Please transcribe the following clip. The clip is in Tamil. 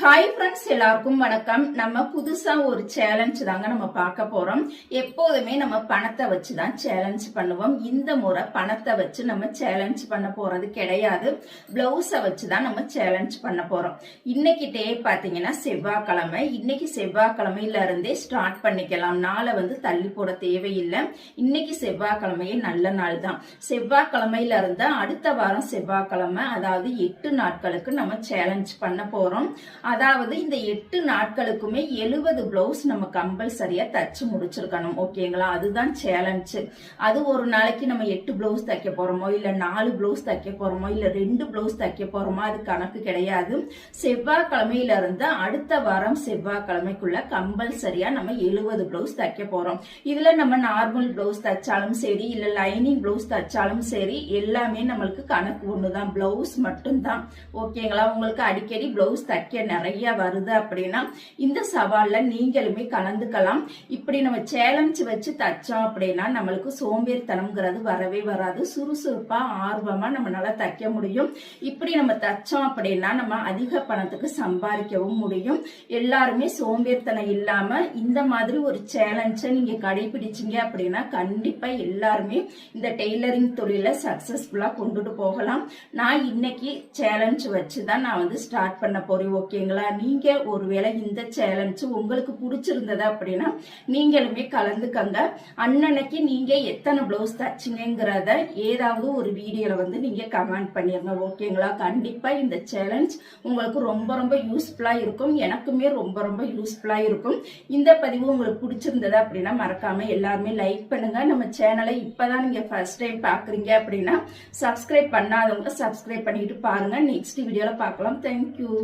ஹாய் ஃப்ரெண்ட்ஸ் எல்லாருக்கும் வணக்கம். நம்ம புதுசா ஒரு சேலஞ்ச் தாங்க நம்ம பார்க்க போறோம். எப்போதுமே நம்ம பணத்தை வச்சு தான் சேலஞ்ச் பண்ணுவோம். இந்த முறை பணத்தை வச்சு நம்ம சேலஞ்ச் பண்ண போறது கிடையாது. பிளவுஸை வச்சு தான் நம்ம சேலஞ்ச் பண்ண போறோம். இன்னைக்கு டே பார்த்தீங்கன்னா செவ்வாய்க்கிழமை. இன்னைக்கு செவ்வாய்க்கிழமையில இருந்தே ஸ்டார்ட் பண்ணிக்கலாம். நாளை வந்து தள்ளி போட தேவையில்லை. இன்னைக்கு செவ்வாய்க்கிழமையே நல்ல நாள் தான். செவ்வாய்க்கிழமையில இருந்தா அடுத்த வாரம் செவ்வாய்க்கிழமை அதாவது எட்டு நாட்களுக்கு நம்ம சேலஞ்ச் பண்ண போறோம். அதாவது இந்த எட்டு நாட்களுக்குமே எழுபது பிளவுஸ் நம்ம கம்பல்சரியா தச்சு முடிச்சிருக்கணும். ஓகேங்களா? அதுதான் சேலஞ்சு அது ஒரு நாளைக்கு நம்ம எட்டு பிளவுஸ் தைக்க போறோமோ இல்ல நாலு பிளவுஸ் தைக்க போறோமோ இல்ல ரெண்டு பிளவுஸ் தைக்க போறோமோ அது கணக்கு கிடையாது. செவ்வாய்க்கிழமையில இருந்து அடுத்த வாரம் செவ்வாய்க்கிழமைக்குள்ள கம்பல்சரியா நம்ம எழுபது பிளவுஸ் தைக்க போறோம். இதுல நம்ம நார்மல் பிளவுஸ் தைச்சாலும் சரி இல்ல லைனிங் பிளவுஸ் தைச்சாலும் சரி எல்லாமே நம்மளுக்கு கணக்கு ஒண்ணுதான். பிளவுஸ் மட்டும்தான். ஓகேங்களா? உங்களுக்கு அடிக்கடி பிளவுஸ் தைக்க நிறைய வருது அப்படின்னா இந்த சவால்ல நீங்களுமே கலந்துக்கலாம். இப்படி நம்ம சேலஞ்ச் வச்சு தைச்சோம் அப்படின்னா நம்மளுக்கு சோம்பேறித்தனம்ங்கிறது வரவே வராது. சுறுசுறுப்பா ஆர்வமா நம்மளால தைக்க முடியும். இப்படி நம்ம தைச்சோம் அப்படின்னா நம்ம அதிக பணத்துக்கு சம்பாதிக்கவும் முடியும். எல்லாருமே சோம்பேறித்தனம் இல்லாம இந்த மாதிரி ஒரு சேலஞ்சை நீங்க கடைபிடிச்சிங்க அப்படின்னா கண்டிப்பா எல்லாருமே இந்த டெய்லரிங் தொழில சக்சஸ்ஃபுல்லா கொண்டுட்டு போகலாம். நான் இன்னைக்கு சேலஞ்ச் வச்சு தான் நான் வந்து ஸ்டார்ட் பண்ண போறேன் ஓகேங்களா நீங்க ஒருவேளை இந்த சேலஞ்ச் உங்களுக்கு பிடிச்சிருந்தது அப்படின்னா நீங்களுமே கலந்துக்கங்க. அன்னன்னைக்கு நீங்க எத்தனை பிளவுஸ் தச்சிங்கிறத ஏதாவது ஒரு வீடியோல வந்து நீங்க கமெண்ட் பண்ணிருங்க ஓகேங்களா? கண்டிப்பா இந்த சேலஞ்ச் உங்களுக்கு ரொம்ப ரொம்ப யூஸ்ஃபுல்லா இருக்கும். எனக்குமே ரொம்ப ரொம்ப யூஸ்ஃபுல்லா இருக்கும். இந்த பதிவு உங்களுக்கு பிடிச்சிருந்தது அப்படின்னா மறக்காம எல்லாருமே லைக் பண்ணுங்க. நம்ம சேனலை இப்பதான் நீங்க ஃபர்ஸ்ட் டைம் பாக்குறீங்க அப்படின்னா சப்ஸ்கிரைப் பண்ணாதவங்க சப்ஸ்கிரைப் பண்ணிட்டு பாருங்க. நெக்ஸ்ட் வீடியோல பார்க்கலாம். தேங்க்யூ